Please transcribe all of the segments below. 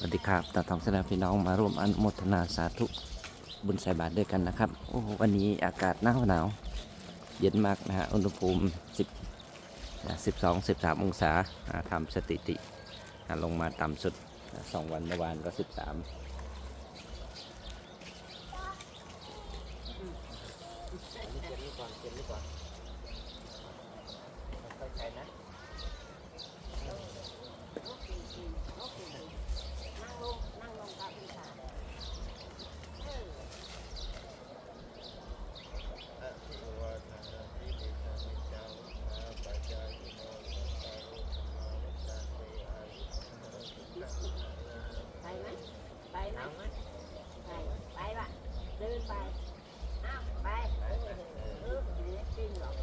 สวัสดีครับตาทองสนาพี่น้องมาร่วมอนุโมทนาสาธุบุญใส่บาตรด้วยกันนะครับ โอ้วันนี้อากาศหนาวหนาว เย็นมากนะฮะ อุณหภูมิ 10 12 13 องศาทำสถิติ ลงมาต่ำสุดอ่าสองวันเมื่อวานก็ 13 ไปไหมไปไหมไปไปว่ะเดินไปอ้าวไปเออเออเดี๋ยวจริงหรอก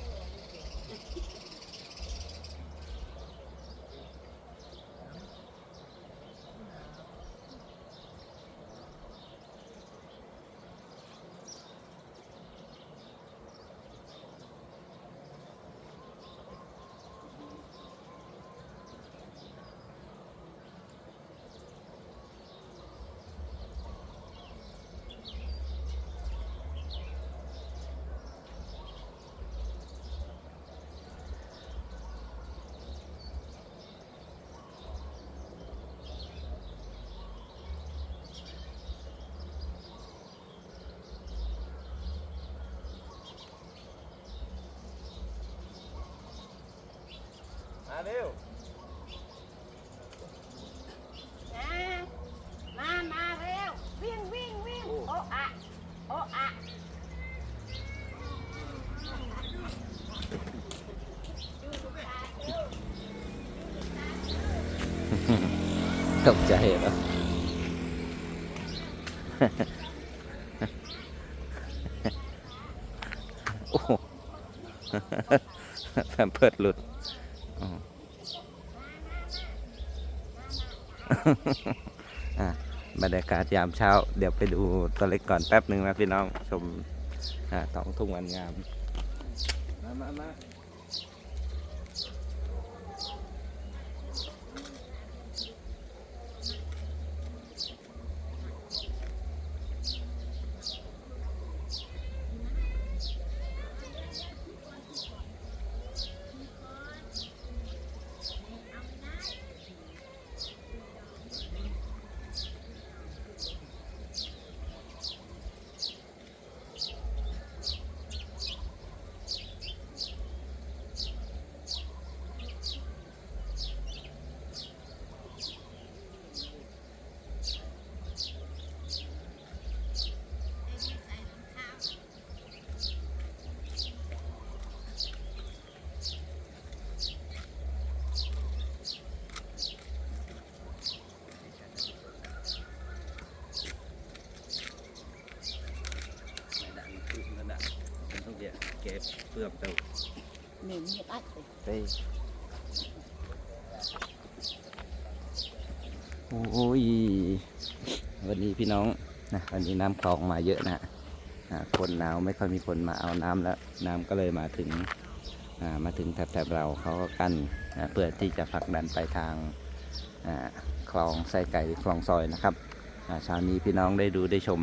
มาเร็ว มา มาเร็ว วิ่งวิ่งวิ่งโอ้อะโอ้อะตกใจเหรอ โอ้โหแพมเพิร์ดหลุดอ๋อ อะ บรรยากาศยามเช้า เดี๋ยวไปดูตัวเล็กก่อนแป๊บหนึ่งนะพี่น้องชมอ่าท้องทุ่งวันงาม มามามา ไม่ดังขึ้นแล้วดังมันต้องเดี๋ยวเเปลือกเตาหนึ่งเงียบอัดไปไปโอ้ย วันนี้พี่น้องนะวันนี้น้ำคลองมาเยอะนะอ่าคนหนาวไม่ค่อยมีคนมาเอาน้ำแล้ว น้ำก็เลยมาถึงอ่ามาถึงแถบๆเราเขาก็กั้นเพื่อที่จะผลักดันไปทางอ่าคลองไส้ไก่หรือคลองซอยนะครับอ่าเช้านี้พี่น้องได้ดูได้ชม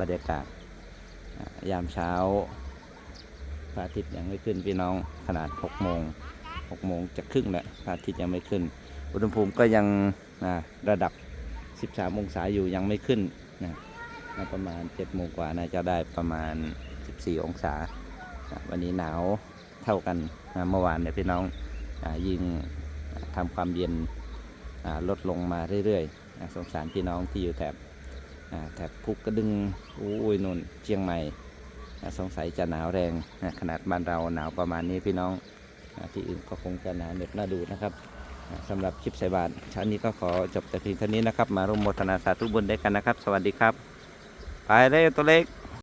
บรรยากาศยามเช้า พระอาทิตย์ยังไม่ขึ้นพี่น้องขนาด6โมง6โมงจะครึ่งแล้วพระอาทิตย์ยังไม่ขึ้น อุณหภูมิก็ยังอ่าระดับ 13 องศาอยู่ยังไม่ขึ้นนะน่าประมาณ7โมงกว่าน่าจะได้ประมาณ 14 องศาอะวันนี้หนาวเท่ากันนะเมื่อวานเนี่ยพี่น้องอายิ่งทำความเย็นอ่าลดลงมาเรื่อยๆอะสงสารพี่น้องที่อยู่แถบแถบภูกระดึงอุ้ยนนเชียงใหม่ สงสัยจะหนาวแรงขนาดบ้านเราหนาวประมาณนี้พี่น้องที่อื่นก็คงจะหนาวเหน็บหน้าดูนะครับสำหรับคลิปใส่บาตรเช้านี้ก็ขอจบแต่เพียงเท่านี้นะครับ มาร่วมโมทนาสาธุบุญด้วยกันนะครับ สวัสดีครับ ไปเลยตัวเล็ก